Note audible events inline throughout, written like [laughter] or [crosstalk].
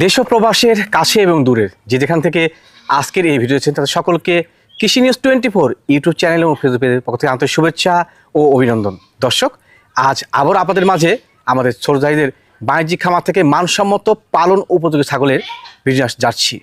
দেশ ও প্রবাসের কাছে এবং দূরের, যে যেখান থেকে আজকের এই ভিডিও দেখছেন, তাদের সকলকে Krishi news twenty four YouTube channel এবং ফেসবুক পেজের পক্ষ থেকে আন্তরিক শুভেচ্ছা ও অভিনন্দন। দর্শক, আজ আবার আপনাদের মাঝে আমাদের ছোটজাইদের বাণিজ্যিক খামার থেকে মানসম্মত পালন উপযোগী ছাগলের ভিডিও যাচ্ছি।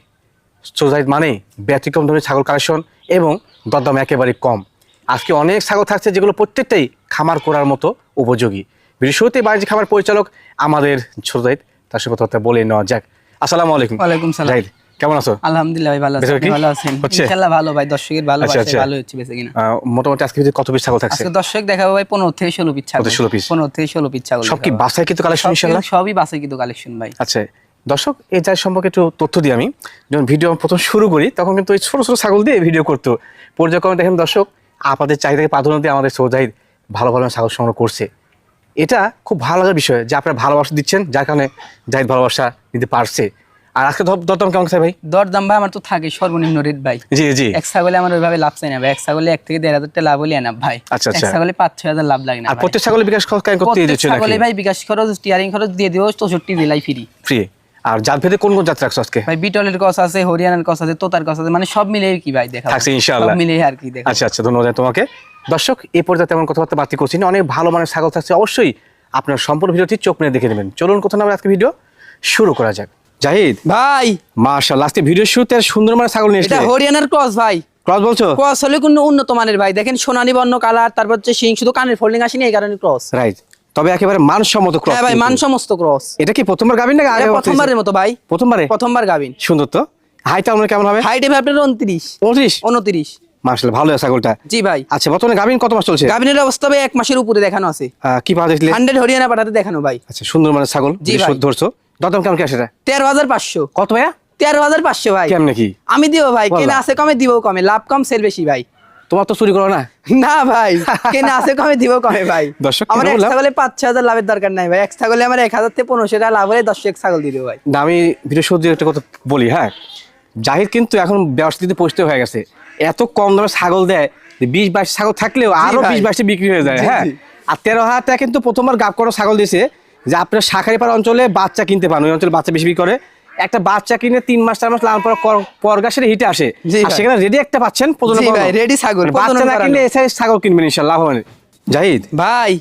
সোজাইদ মানে ব্যতিক্রম ধরনের ছাগল কালেকশন এবং দরদাম একেবারে কম। আজকে অনেক ছাগল থাকছে যেগুলো প্রত্যেকটাই খামার করার মতো উপযোগী। ভিডিও শুরুতে বাণিজ্য খামার পরিচালক আমাদের ছোটজাইদ তার সঙ্গে কথা বলে নেওয়া যাক। আসসালামু আলাইকুম। ওয়ালাইকুম সালাম। কেমন আছো? আলহামদুলিল্লাহ ভাই ভালো আছি। ভালো আছেন? ইনশাআল্লাহ ভালো ভাই দর্শকের ভালো আচ্ছা, আচ্ছা। ভালো হচ্ছে বেঁচে কিনা। মোটামুটি আজকে কত পিস ছাগল থাকছে? আজকে দর্শক দেখাবো ভাই পনেরো থেকে ষোলো পিস ছাগল। 15 16 piece। পনেরো থেকে ষোলো পিস ছাগল সব কি বাসায় কিন্তু কালেকশন কিন্তু- সবই বাসে কিন্তু কালেকশন ভাই। আচ্ছা দর্শক এই যার সম্পর্কে একটু তথ্য দিই আমি। যখন ভিডিও প্রথম শুরু করি তখন কিন্তু ওই ছোট ছোট ছাগল দিয়ে ভিডিও করতো। পর্যায়ক্রমে দেখেন দর্শক আপনাদের চাহিদাকে প্রাধান্য দিয়ে আমাদের সৌজাহিদ ভালো ভালো ছাগল সংগ্রহ করছে। এটা খুব ভালো লাগার বিষয় যে আপনারা ভালোবাসা দিচ্ছেন যার কারণে জাহিদ ভালোবাসা দিতে পারছে। আর আজকে দরদাম কেমন ভাই? দরদাম ভাই আমার তো থাকে সর্বনিম্ন রেট ভাই। জি জি। এক ছাগলে আমার ওইভাবে লাভ চাই না ভাই। এক ছাগলে এক থেকে দেড় হাজার টাকা লাভ হলে না ভাই। আচ্ছা, এক আচ্ছা। ছাগলে পাঁচ ছয় হাজার লাভ লাগে না আর প্রত্যেক ছাগলে বিকাশ খরচ কেন করতে দিচ্ছেন দিচ্ছে ছাগলে ভাই বিকাশ খরচ টিয়ারিং খরচ দিয়ে দিও চৌষট্টি জেলায় ফ্রি ফ্রি আর জাত ভেদে কোন কোন জাত রাখছো আজকে? ভাই বিটলের কস আছে হরিয়ানার কস আছে তোতার কস আছে মানে সব মিলে কি ভাই দেখা থাকছে ইনশাআল্লাহ। সব মিলে আর কি দেখা আচ্ছা আচ্ছা ধন্যবাদ তোমাকে। দর্শক এই পর্যায়ে তেমন কথাবার্তা বাতি করছি না। অনেক ভালো মানের ছাগল থাকছে। অবশ্যই আপনার সম্পূর্ণ ভিডিওটি চোখ মেরে দেখে নেবেন। চলুন কোথাও না আজকে ভিডিও শুরু করা যাক। জাহিদ। ভাই। মার্শাল আজকে ভিডিও শুরুতে সুন্দর মানের ছাগল নিয়ে এটা হরিয়ানার ক্রস ভাই। ক্রস বলছো? ক্রস হলে কোনো উন্নত মানের ভাই। দেখেন সোনালী বর্ণ কালার তারপর হচ্ছে সিং শুধু কানের ফোল্ডিং আসেনি এই কারণে ক্রস। রাইট। তবে একেবারে মানসম্মত ক্রস হ্যাঁ ভাই মান সমস্ত ক্রস এটা কি প্রথমবার গাবিন না আগে প্রথমবারের মতো ভাই। প্রথমবারে? প্রথমবার গাবিন। সুন্দর তো। হাইটা আমার কেমন হবে? হাইট ভাই আপনার উনত্রিশ। পঁচিশ উনত্রিশ। মার্শাল ভালো আছে ছাগলটা। জি ভাই। আচ্ছা বর্তমানে গাবিন কত মাস চলছে? গাবিনের অবস্থা ভাই এক মাসের উপরে দেখানো আছে। কি পাওয়া যাচ্ছিলে হান্ড্রেড হরিয়ানা পাঠাতে দেখানো ভাই। আচ্ছা সুন্দর মানের ছাগল জি ভাই। ধরছো। দরদাম কেমন কি আসে এটা? তেরো হাজার পাঁচশো। কত ভাইয়া? তেরো হাজার পাঁচশো ভাই। কেমনে কি? আমি দিব ভাই। কেনা আছে কমে দিব কমে লাভ কম সেল বেশি ভাই। তোমার তো চুরি করো না? না ভাই কেনা আছে কমে দিব কমে ভাই। দর্শক, আমার এক? ছাগলে পাঁচ ছ হাজার লাভের দরকার নাই ভাই। এক ছাগলে আমার এক হাজার থেকে পনেরোশো টাকা লাভ হলে দশ এক ছাগল দিয়ে ভাই। না আমি দিয়ে একটা কথা বলি হ্যাঁ? জাহির কিন্তু এখন ব্যবসা দিতে পরিচিত হয়ে গেছে। এত কম দামে ছাগল দেয় যে বিশ বাইশ ছাগল থাকলেও আরও। বিশ বাইশে বিক্রি হয়ে যায় হ্যাঁ? আর তেরো হাজার টাকা কিন্তু প্রথমবার গাপ করা ছাগল দিয়েছে যে আপনার শাখারিপাড়া অঞ্চলে বাচ্চা কিনতে পান ওই অঞ্চলে বাচ্চা বেশি বিক্রি করে। একটা বাচ্চা কিনে তিন মাস চার মাস লাগানোর পর কর- হিটে আসে। সেখানে রেডি একটা পাচ্ছেন ready ছাগল, মানে বাচ্চা না কিনলে এসে ছাগল কিনবেন ইনশাল্লাহ লাভ জাহিদ ভাই।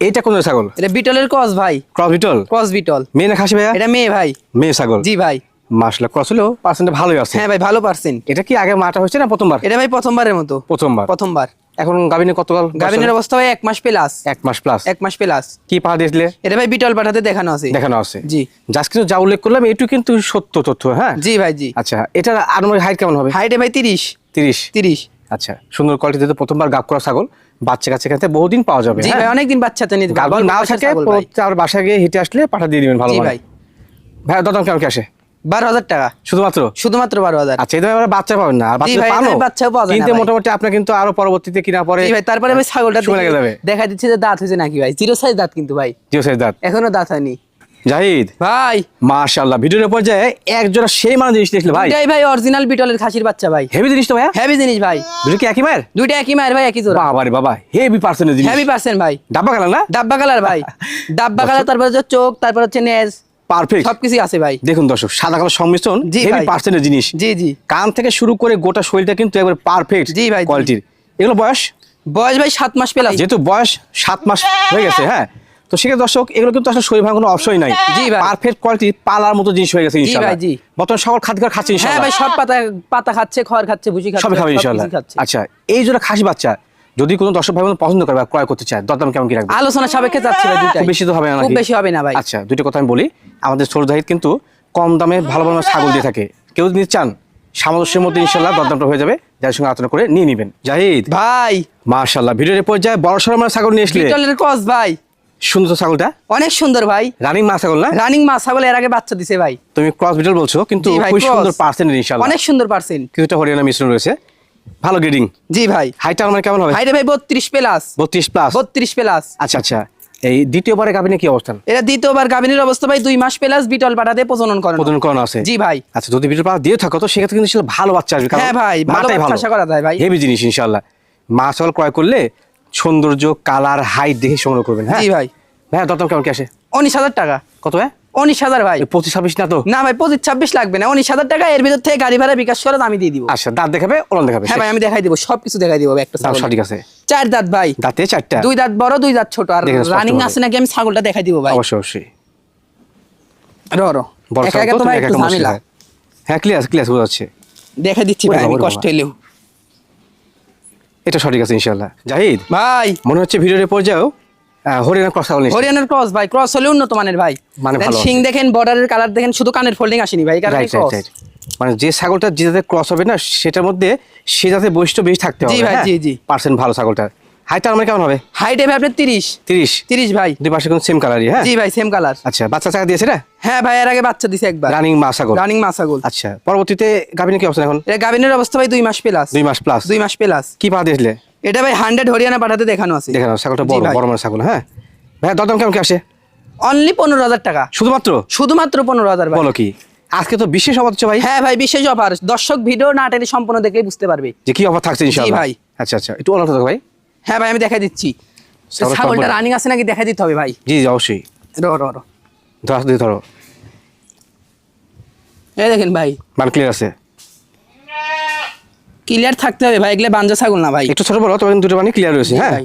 এটা কোন ছাগল? এটা বিটলের ক্রস ভাই। ক্রস বিটল? ক্রস বিটল। মেয়ে না খাসি ভাইয়া? এটা মেয়ে ভাই। মেয়ে ছাগল? জি ভাই। মাসলা ক্রস হলেও পার্সেন্ট ভালোই আছে। হ্যাঁ ভাই ভালো পার্সেন্ট এটা কি আগে মাটা হয়েছে না প্রথমবার? এটা ভাই প্রথমবারের মতো। প্রথমবার। প্রথমবার। এখন গাবিনে কত গাভিনের অবস্থা ভাই এক মাস প্লাস এক মাস প্লাস এক মাস প্লাস কি পা দিয়েছিলে? এটা ভাই বিটল পাঠাতে দেখানো আছে। দেখানো আছে। জি। জাস্ট কিন্তু যা উল্লেখ করলাম এটু কিন্তু সত্য তথ্য হ্যাঁ? জি ভাই জি। আচ্ছা এটার আনুমানিক হাইট কেমন হবে? হাইটে ভাই তিরিশ। তিরিশ? তিরিশ। আচ্ছা সুন্দর কোয়ালিটি তো প্রথমবার গাপ করা ছাগল। বাচ্চা কাছে এখান বহুদিন পাওয়া যাবে জি হ্যাঁ? ভাই অনেকদিন বাচ্চাতে নিতে গাভী পারব। না থাকে। চার বাসায় গিয়ে হেঁটে আসলে পাঠা দিয়ে দিবেন ভালো ভাই। ভাই ভাই দাদাম কেমন কি আসে বারো হাজার টাকা। শুধুমাত্র? শুধুমাত্র বারো হাজার। আচ্ছা বাচ্চা পাবেন না। বাচ্চা পাওয়া যায় কিন্তু মোটামুটি আপনার কিন্তু আরও পরবর্তীতে কিনা পরে ভাই তারপরে আমি ছাগলটা যাবে। দেখা দিচ্ছে যে দাঁত হয়েছে নাকি ভাই। জিরো সাইজ দাঁত কিন্তু ভাই। জিও সাইজ দাঁত। এখনও দাঁত হয়নি। জাহিদ। ভাই। মাশাআল্লাহ ভিডিওর পর্যায়ে এক জোড়া সেই মানে জিনিস দেখলে ভাই। ভাই অরিজিনাল বিটলের খাসির বাচ্চা ভাই। হেভি জিনিস তো হেভি জিনিস ভাই। দুটো কি একই মায়ের? দুইটা একই মায়ের ভাই একই জোড়া। বাবা রে বাবা হেভি পার্সেন্টেজ জিনিস। হেভি পার্সেন্ট ভাই। ডাব্বা কালার না? ডাব্বা কালার ভাই। [laughs] ডাব্বা কালার তারপর হচ্ছে চোখ তারপর হচ্ছে নেজ। পারফেক্ট সবকিছু আছে ভাই। দেখুন দর্শক সাদা কালো সংমিশ্রণ হেভি ভাই। পার্সেন্টেজ জিনিস। জি জি। কান থেকে শুরু করে গোটা শরীরটা কিন্তু একবার পারফেক্ট জি ভাই, কোয়ালিটির এগুলো বয়স? বয়স ভাই সাত মাস পেলাম। যেহেতু বয়স সাত মাস হয়ে গেছে হ্যাঁ? তো সেক্ষেত্রে দর্শক এগুলো কিন্তু আসলে শরীর ভাঙার কোনো অপশনই নাই। জি ভাই। পারফেক্ট কোয়ালিটি পালার মতো জিনিস হয়ে গেছে জি ইনশাআল্লাহ। ভাই, জি। বর্তমান সকল খাদ্য খাচ্ছে হ্যাঁ ভাই সব পাতা পাতা খাচ্ছে খড় খাচ্ছে ভুসি খাচ্ছে সবই খাবে সব ইনশাআল্লাহ। আচ্ছা এই জন্য খাসি বাচ্চা যদি কোনো দর্শক ভাই পছন্দ করে বা ক্রয় করতে চায় দরদাম কেমন কি রাখবে? আলোচনা সাপেক্ষে যাচ্ছে ভাই দুইটাই। বেশি তো হবে না খুব বেশি হবে না ভাই। আচ্ছা দুটো কথা আমি বলি। আমাদের সৌর জাহিদ কিন্তু কম দামে ভালো ভালো ছাগল দিয়ে থাকে। কেউ যদি চান সামঞ্জস্যের মধ্যে ইনশাল্লাহ দরদামটা হয়ে যাবে। যার সঙ্গে আলোচনা করে নিয়ে নেবেন। জাহিদ? ভাই। মার্শাল্লাহ ভিডিওর পর্যায়ে বড় সড়ো মানে ছাগল নিয়ে আসলে। ক্রস ভাই। সুন্দর ছাগলটা? অনেক সুন্দর ভাই। রানিং মা ছাগল না? রানিং মা ছাগল এর আগে বাচ্চা দিছে ভাই। তুমি ক্রস বিটল বলছো কিন্তু খুব সুন্দর পার্সেন্ট ইনশাল্লাহ। অনেক সুন্দর পার্সেন্ট কিছুটা হরিয়ানা মিশ্রণ রয়েছে। ভালো গ্রেডিং জি ভাই। হাইটটা আমার কেমন হবে? হাইটে ভাই বত্রিশ প্লাস বত্রিশ প্লাস বত্রিশ প্লাস আচ্ছা আচ্ছা। এই দ্বিতীয়বারে গাভিনে কি অবস্থান? এটা দ্বিতীয়বার গাভিনীর অবস্থা ভাই দুই মাস প্লাস বিটল পাঠাতে প্রজনন করেন। প্রদান করানো আছে? জি ভাই। আচ্ছা যদি ভিডিও পাওয়া দিয়ে থাকো তো সেক্ষেত্রে কিন্তু ইনশাল্লাহ ভালো বাচ্চা আসবে কারণ হ্যাঁ ভাই, ভালো আশা করা যায় ভাই। হেভি জিনিস ইনশাআল্লাহ। মা ক্রয় করলে সৌন্দর্য কালার হাইট দেখে সংগ্রহ করবেন হ্যাঁ? জি ভাই। ভাই দরদাম কেমন কি আসে? উনিশ হাজার টাকা। কত ভাই উনিশ হাজার ভাই। পঁচিশ ছাব্বিশ না তো? না ভাই পঁচিশ ছাব্বিশ লাগবে না। উনিশ হাজার টাকা এর ভিতর থেকে গাড়ি ভাড়া বিকাশ করে আমি দিয়ে দিব। আচ্ছা দাঁত দেখাবে ওলান দেখাবে হ্যাঁ ভাই আমি দেখাই দিব সবকিছু দেখাই দিব একটা ছাগল। সঠিক আছে। চার দাঁত ভাই। দাঁতে চারটা? দুই দাঁত বড় দুই দাঁত ছোট। আর রানিং আছে নাকি আমি ছাগলটা দেখাই দিব ভাই। অবশ্যই অবশ্যই। রো রো। একা একা তো তো ভাই একটু ঝামেলা। হ্যাঁ ক্লিয়ার ক্লিয়ার বোঝা যাচ্ছে। দেখাই দিচ্ছি ভাই আমি কষ্ট। এটা সঠিক আছে ইনশাল্লাহ জাহিদ ভাই। মনে হচ্ছে ভিডিওর হরিয়ানা ক্রস। হরিয়ানার ক্রস ভাই ক্রস হলে উন্নত মানের ভাই। মানে ভালো শিং দেখেন বর্ডারের কালার দেখেন শুধু কানের ফোল্ডিং আসেনি ভাই কারণ মানে যে ছাগলটা যে যাতে ক্রস হবে না সেটার মধ্যে সে যাতে বৈশিষ্ট্য বেশি থাকতে হবে জি ভাই, জি, জি। পার্সেন্ট ভালো ছাগলটার। হাইটটা আমার কেমন হবে? হাইটে ভাই আপনার দুই পাশে কিন্তু সেম কালারই হ্যাঁ? জি ভাই সেম কালার আচ্ছা বাচ্চা দিয়েছে না? হ্যাঁ ভাই এর আগে বাচ্চা একবার। রানিং মা ছাগল। রানিং মাসাগোল আচ্ছা পরবর্তীতে গাভিনে কি অবস্থা এখন? এটা অবস্থা ভাই দুই মাস প্লাস দুই মাস প্লাস দুই মাস প্লাস কি পা দিয়েছিলে? এটা ভাই হান্ড্রেড হরিয়ানা পাঠাতে দেখানো আছে। ছাগলটা বড়। বড় মানে ছাগল হ্যাঁ? ভাই দরদাম কেমন কি আসে? অনলি পনেরো হাজার টাকা। শুধুমাত্র? শুধুমাত্র পনেরো হাজার বলো কি আজকে তো বিশেষ অফার হচ্ছে ভাই। হ্যাঁ ভাই বিশেষ অফার দর্শক ভিডিও না টেনে সম্পূর্ণ দেখলেই বুঝতে পারবে। যে কি অফার থাকছে ইনশাআল্লাহ। ভাই। আচ্ছা আচ্ছা একটু অনাথ ভাই। হ্যাঁ ভাই আমি দেখাই দিচ্ছি। ছাগলটা রানিং আছে নাকি দেখাই দিতে হবে ভাই? জি জি অবশ্যই। রো রো রো ধরো দিয়ে ধরো। এই দেখেন ভাই। মান ক্লিয়ার আছে। ক্লিয়ার থাকতে হবে ভাই এগুলো বাঞ্জা ছাগল না ভাই। একটু ছোট বড় তবে দুটো মানে ক্লিয়ার রয়েছে হ্যাঁ? ভাই।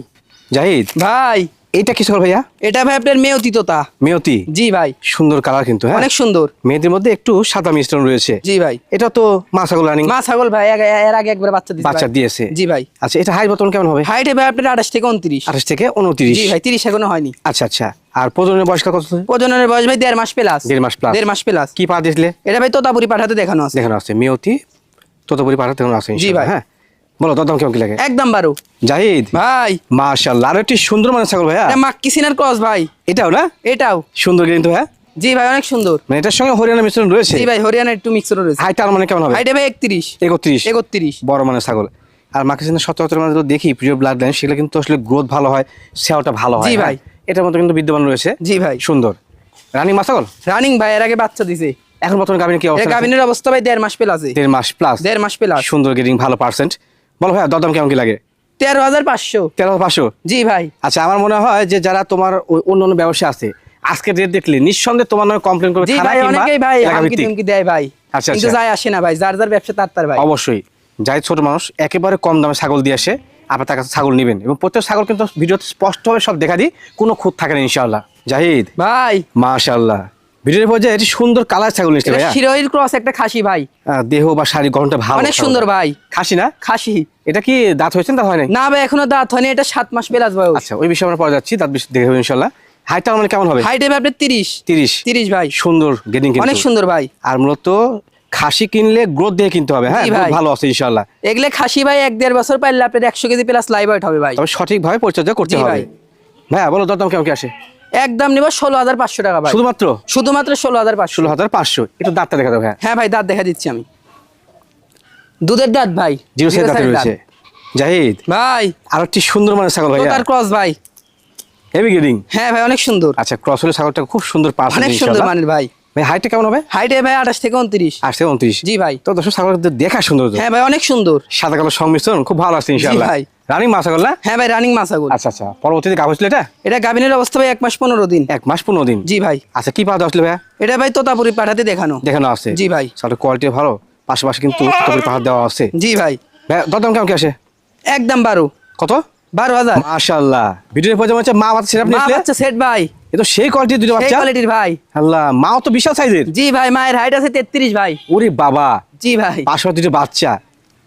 জাহিদ। ভাই এইটা কি ছাগল ভাইয়া? এটা ভাই আপনার মেয়তি তোতা। মেয়তি? জি ভাই। সুন্দর কালার কিন্তু হ্যাঁ? অনেক সুন্দর। মেয়েদের মধ্যে একটু সাদা মিশ্রণ রয়েছে। জি ভাই। এটা তো মা ছাগল রানিং মা ছাগল ভাই এর- আগে একবার বাচ্চা দিয়েছে বাচ্চা দিয়েছে। জি ভাই। আচ্ছা এটা হাইট বর্তমান কেমন হবে? হাইট ভাই আপনার আঠাশ থেকে উনত্রিশ। আঠাশ থেকে উনত্রিশ। জি ভাই তিরিশ এখনও হয়নি। আচ্ছা আচ্ছা। আর প্রজনের বয়সকাল কত? প্রজননের বয়স ভাই দেড় মাস প্লাস দেড় মাস plus। দেড় মাস প্লাস কি পা দিয়েছিলে? এটা ভাই তোতাপুরি পাঠাতে দেখানো আছে। দেখানো আছে। মেয়তি ততপুরি পাঠাতে দেখানো আছে জি ভাই। হ্যাঁ? বলো দরদাম কেমন কি লাগে? একদম বারো। জাহিদ? ভাই। মাশাআল্লাহ আর একটি সুন্দর মানে ছাগল ভাইয়া। এটা মাক্কি সিনার ক্রস ভাই। এটাও না? এটাও। সুন্দর কিন্তু হ্যাঁ জি ভাই অনেক সুন্দর। মানে এটার সঙ্গে হরিয়ানা মিশ্রণ রয়েছে? জি ভাই হরিয়ানা একটু রয়েছে। হাইট আর মানে কেমন হবে? হাইটে ভাই একত্রিশ। একত্রিশ? একত্রিশ। বড় মানে ছাগল। আর সচরাচর মানে দেখি প্রিয় ব্লাড লাইন সেগুলো কিন্তু আসলে গ্রোথ ভালো হয় সেওটা ভালো হয় জি হ্যাঁ? ভাই। এটার মতো কিন্তু বিদ্যমান রয়েছে। জি ভাই। সুন্দর। রানিং মা ছাগল? রানিং ভাই এর আগে বাচ্চা দিছে। এখন বর্তমানে গাভিনী কি অবস্থা আছে? গাভিনের অবস্থা ভাই দেড় মাস প্লাসে দেড় মাস প্লাস দেড় মাস প্লাস সুন্দর গেটিং ভালো পার্সেন্ট বলো ভাইয়া দরদাম কেমন কি লাগে? তেরো হাজার পাঁচশো। তেরো পাঁচশো? জি ভাই। আচ্ছা আমার মনে হয় যে যারা তোমার অন্য অন্য ব্যবসা আছে আজকে রেট দেখলে নিঃসন্দেহে তোমার নামে কমপ্লেন করবে থানা ভাই কিংবা অনেকেই ভাই হামকি দেয় ভাই। আচ্ছা, কিন্তু আচ্ছা। যায় আসে না ভাই যার যার ব্যবসা তার তার ভাই। অবশ্যই। যাই ছোট মানুষ একেবারে কম দামে ছাগল দিয়ে আসে আপনার তার কাছে ছাগল নেবেন। এবং প্রত্যেক ছাগল কিন্তু ভিডিওতে স্পষ্টভাবে সব দেখা দিই কোনো খুঁত থাকে না ইনশাআল্লাহ। জাহিদ। ভাই। মাশাআল্লাহ। ভিডিওর পর্যায়ে এটি সুন্দর কালার ছাগল নিচ্ছে ভাইয়া। শিরোহির ক্রস একটা খাসি ভাই। দেহ বা শাড়ি গঠনটা ভালো অনেক সুন্দর ভাই। খাসি না? খাসি। এটা কি দাঁত হয়েছে না দাঁত হয় না ভাই এখনও দাঁত হয়নি এটা সাত মাস বেলাস বয়স। আচ্ছা ওই বিষয়ে আমরা পরে যাচ্ছি দাঁত বেশি দেখে হবে ইনশাআল্লাহ হাইটটা মানে কেমন হবে? হাইট হবে আপনার তিরিশ। তিরিশ। তিরিশ ভাই। সুন্দর কিন্তু। অনেক সুন্দর ভাই। আর মূলত খাসি কিনলে গ্রোথ দিয়ে কিনতে হবে হ্যাঁ? ভাই। ভালো আছে ইনশাআল্লাহ এগুলো খাসি ভাই এক দেড় বছর পাইলে আপনার একশো কেজি প্লাস লাইভ হবে ভাই। তবে সঠিকভাবে পরিচর্যা করতে হবে। ভাই। বলো দরদাম কেমন কি আসে? একদম নিব ষোলো হাজার পাঁচশো টাকা ভাই। শুধুমাত্র? শুধুমাত্র ষোলো হাজার পাঁচশো। ষোলো হাজার পাঁচশো একটু দাঁতটা দেখা দেবো হ্যাঁ। হ্যাঁ ভাই দাঁত দেখা দিচ্ছি আমি। দুধের দাঁত ভাই জিরো সাইজ দাঁতে রয়েছে। জাহিদ ভাই। আর একটি সুন্দর মানে ছাগল ভাইয়া। তার ক্রস ভাই। হেভি গেটিং হ্যাঁ ভাই অনেক সুন্দর। আচ্ছা ক্রস হলে ছাগলটা খুব সুন্দর পার্স অনেক সুন্দর মানের ভাই। ভাই হাইটটা কেমন হবে? হাইটে ভাই আঠাশ থেকে উনত্রিশ। আসছে উনত্রিশ। জি ভাই। তো দর্শক ছাগল দেখা সুন্দর হ্যাঁ ভাই অনেক সুন্দর। সাদা কালো সংমিশ্রণ খুব ভালো আসছে ইনশাআল্লাহ। ভাই। রানিং মা ছাগল না? হ্যাঁ ভাই রানিং মাসাগুল আচ্ছা আচ্ছা। পরবর্তীতে কাগজ ছিল এটা? এটা গাভিনের অবস্থা ভাই এক মাস পনেরো দিন। এক মাস পনেরো দিন? জি ভাই। আচ্ছা কি পাওয়া আসলে ভাইয়া? এটা ভাই তোতাপুরি পাঠাতে দেখানো। দেখানো আছে। জি ভাই। ছাগলের কোয়ালিটি ভালো। পাশাপাশি কিন্তু তোকে পাহাড় দেওয়া আছে। জি ভাই। ভাইয়া দরদাম কেমন কি আসে? একদম বারো। কত? বারো হাজার। মাশাআল্লাহ। ভিডিওর পর্যায়ে হচ্ছে মা বাচ্চা সেটা মা বাচ্চা সেট ভাই। এ তো সেই কোয়ালিটির দুটো সেই বাচ্চা? কোয়ালিটির ভাই। আল্লাহ মাও তো বিশাল সাইজের জি ভাই মায়ের হাইট আছে তেত্রিশ ভাই। ওরে বাবা। জি ভাই। পাশে দুটো বাচ্চা।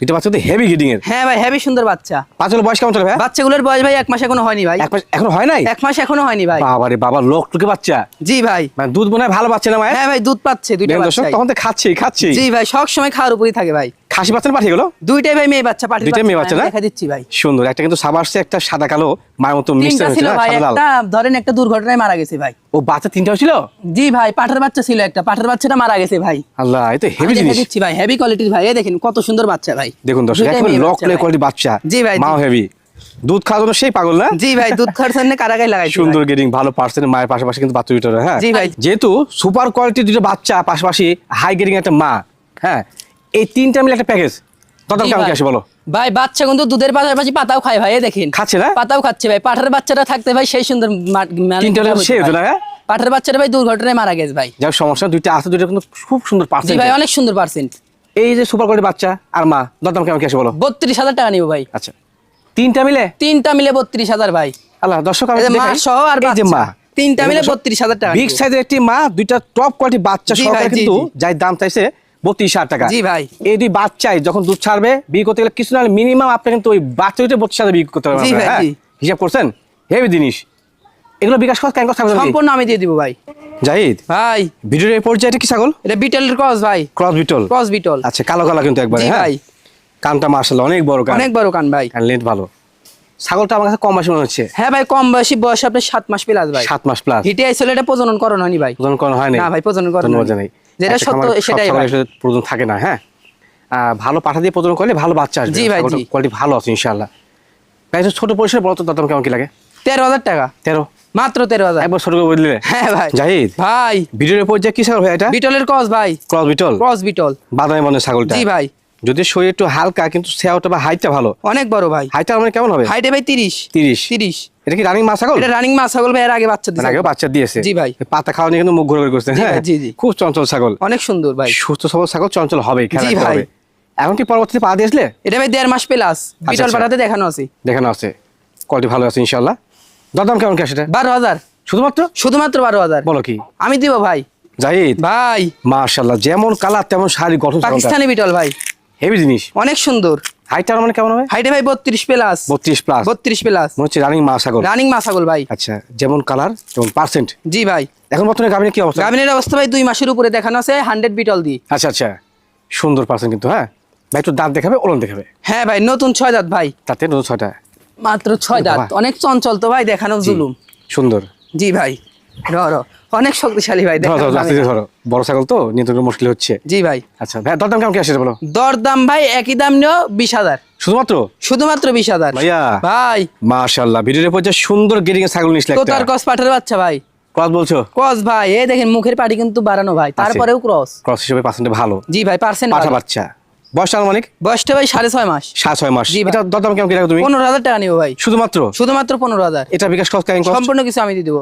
দুটো বাচ্চা তো হেভি গিডিং এর। হ্যাঁ ভাই হেভি সুন্দর বাচ্চা। পাঁচ বয়স কেমন চলে ভাই? বাচ্চাগুলোর বয়স ভাই এক মাস এখনও হয়নি ভাই। এক মাস এখনও হয় নাই? এক মাস এখনও হয়নি ভাই। বাবা রে বাবা লোক টুকে বাচ্চা। জি ভাই। মানে দুধ মনে ভালো বাচ্চা না ভাই? হ্যাঁ ভাই দুধ পাচ্ছে দুইটা বাচ্চা তখন তো খাচ্ছেই খাচ্ছেই। জি ভাই সব সময় খাওয়ার উপরই থাকে ভাই। খাসি বাচ্চা পাঠিয়ে গেলো? দুইটাই ভাই মেয়ে বাচ্চা পাঠিয়ে দুইটাই মেয়ে বাচ্চা না? দেখা দিচ্ছি ভাই। সুন্দর একটা কিন্তু সাবা আসছে একটা সাদা কালো মায়ের মতো মিক্সচার ছিল ভাই একটা ধরেন একটা দুর্ঘটনায় মারা গেছে ভাই। ও বাচ্চা তিনটা ছিল? জি ভাই পাঠার বাচ্চা ছিল একটা পাঠার বাচ্চাটা মারা গেছে ভাই। আল্লাহ এই তো হেভি দেখা জিনিস। দিচ্ছি ভাই হেভি কোয়ালিটির ভাই এই দেখেন কত সুন্দর বাচ্চা ভাই। দেখুন দর্শক একেবারে লক বাচ্চা লে কোয়ালিটি বাচ্চা জি ভাই। মাও হেভি দুধ খাওয়ার জন্য সেই পাগল না? জি ভাই দুধ খাওয়ার জন্য কারাগায় লাগাইছি সুন্দর গেটিং ভালো পার্সেন্ট মায়ের পাশাপাশি কিন্তু বাচ্চা দুটো হ্যাঁ? জি ভাই। যেহেতু সুপার কোয়ালিটির দুটো বাচ্চা পাশাপাশি হাই গেটিং একটা মা হ্যাঁ? এই তিনটা মিলে একটা প্যাকেজ কেমন ভাই। আসে বলো। ভাই বাচ্চা কিন্তু দুধের পাশাপাশি পাতাও খায় ভাই দেখেন। খাচ্ছে না? পাতাও খাচ্ছে ভাই। পাঠার বাচ্চাটা থাকতে ভাই সেই সুন্দর তিনটা না? পাঠার বাচ্চাটা ভাই দুর্ঘটনায় মারা গেছে ভাই। যাই সমস্যা। দুইটা আছে দুইটা কিন্তু খুব সুন্দর পার্সেন্ট ভাই অনেক সুন্দর পার্সেন্ট এই যে সুপার কোয়ালিটি বাচ্চা আর মা দরদাম কেমন কি আসে বলো? বত্রিশ হাজার টাকা নিবো ভাই। আচ্ছা। তিনটা মিলে? তিনটা মিলে বত্রিশ হাজার ভাই। আল্লাহ দর্শক মা সহ আর এই যে মা। তিনটা মিলে 32,000 টাকা বিগ। সাইজের একটি মা দুইটা টপ কোয়ালিটি বাচ্চা জি, কিন্তু যাই দাম চাইছে বত্রিশ হাজার টাকা। জি ভাই। এই দুই বাচ্চাই যখন দুধ ছাড়বে বিক্রি করতে গেলে কিছু না মিনিমাম আপনি কিন্তু ওই বাচ্চা বত্রিশ হাজার বিক্রি করতে পারবেন হ্যাঁ? হিসাব করছেন? হেভি জিনিস। এগুলো বিকাশ খরচ কেন বলবেন সম্পূর্ণ আমি দিয়ে দিব ভাই। জাহিদ ভাই। ভিডিওর এই পর্যায়ে কি ছাগল? এটা বিটলের ক্রস ভাই। ক্রস বিটল? ক্রস বিটল। আচ্ছা কালো কালো কিন্তু একবার হ্যাঁ? ভাই। কানটা অনেক বড় কান। অনেক বড় কান ভাই। আর লেন্থ ভালো। ছাগলটা আমার কাছে কম মনে হচ্ছে। হ্যাঁ ভাই কম বয়সী বয়স আপনার সাত মাস প্লাস ভাই। সাত মাস প্লাস হিটে আইসলে এটা প্রজনন করণ হয়নি ভাই। প্রদান করা হয় না ভাই, প্রজনন হয়নি। যেটা সত্য, সেটাই প্রয়োজন থাকে না হ্যাঁ? ভালো পাঠা দিয়ে করলে ভালো বাচ্চা আসবে। জি ভাই। কোয়ালিটি ভালো আছে ইনশাআল্লাহ। ছোট পরিসরে বড় তো দাম কেমন কি লাগে? তেরো হাজার টাকা। তেরো? মাত্র তেরো হাজার। একবার ছোট করে বললে হ্যাঁ ভাই। জাহিদ? ভাই। ভিডিওর পর্যায়ে কি ছাগল ভাই এটা? বিটলের ক্রস ভাই। ক্রস বিটল? ক্রস বিটল। বাদামি মনে ছাগলটা? জি ভাই। যদি শরীর একটু হালকা কিন্তু সেওটা বা হাইটটা ভালো? অনেক বড় ভাই। হাইটটা মানে কেমন হবে? হাইটে ভাই তিরিশ। তিরিশ। তিরিশ। এটা কি রানিং মা ছাগল? এটা রানিং মাছ ছাগল ভাই এর আগে বাচ্চা মানে আগে বাচ্চা দিয়েছে। জি ভাই। পাতা খাওয়া নিয়ে কিন্তু মুখ ঘুরে ঘুরে করছে হ্যাঁ? জি, জি। খুব চঞ্চল ছাগল। অনেক সুন্দর ভাই। সুস্থ সবল ছাগল চঞ্চল হবে জি ভাই। এখন কি পরবর্তীতে পা দিয়েছিলে এটা ভাই দেড় মাস প্লাস বিটল আচ্ছা। দেখানো আছে। দেখানো আছে। কোয়ালিটি ভালো আছে দরদাম কেমন কি সেটা বারো হাজার। শুধুমাত্র? শুধুমাত্র বারো হাজার। বলো কি? আমি দিব ভাই। জাহিদ। ভাই। মার্শাল্লাহ যেমন কালার তেমন শাড়ি গঠন পাকিস্তানি বিটল ভাই। হেভি জিনিস। অনেক সুন্দর। হাইটটা মানে কেমন হবে? হাইটে ভাই বত্রিশ প্লাস বত্রিশ প্লাস বত্রিশ প্লাস মনে হচ্ছে রানিং মা ছাগল রানিং মা ছাগল ভাই। আচ্ছা যেমন কালার তেমন পার্সেন্ট জি ভাই। এখন বর্তমানে গাভিনের কি অবস্থা? গাভিনের অবস্থা ভাই দুই মাসের উপরে দেখানো আছে হান্ড্রেড বিটল দি। আচ্ছা আচ্ছা। সুন্দর পার্সেন্ট কিন্তু হ্যাঁ? ভাই একটু দাঁত দেখাবে ওলন দেখাবে? হ্যাঁ ভাই নতুন ছয় দাঁত ভাই। তাতে নতুন ছয়টা? মাত্র ছয় দাঁত। অনেক চঞ্চল তো ভাই দেখানো জুলুম। সুন্দর। জি ভাই। র র। অনেক শক্তিশালী ভাই ধরো বড় ছাগল তো নিয়ন্ত্রণ মুশকিল হচ্ছে। জি ভাই। আচ্ছা ভাই দরদাম কেমন কি আসে বলো? দরদাম ভাই একই দাম নিও বিশ হাজার। শুধুমাত্র? শুধুমাত্র বিশ হাজার। ভাইয়া। ভাই। মাশাআল্লাহ ভিডিওর পর যে সুন্দর গেরিং ছাগল নিসলে তো তার ক্রস পাঠার বাচ্চা ভাই। ক্রস বলছো? ক্রস ভাই এই দেখেন মুখের পাটি কিন্তু বাড়ানো ভাই তারপরেও ক্রস। ক্রস হিসেবে পার্সেন্ট ভালো। জি ভাই পার্সেন্ট পাঠা বাচ্চা। বয়স আনুমানিক? বয়সটা ভাই সাড়ে ছয় মাস। সাত ছয় মাস। জি এটা দরদাম কেমন কি রাখো তুমি? পনেরো হাজার টাকা নিবো ভাই। শুধুমাত্র? শুধুমাত্র পনেরো হাজার। এটা বিকাশ সম্পূর্ণ কিছু আমি দিয়ে দেবো।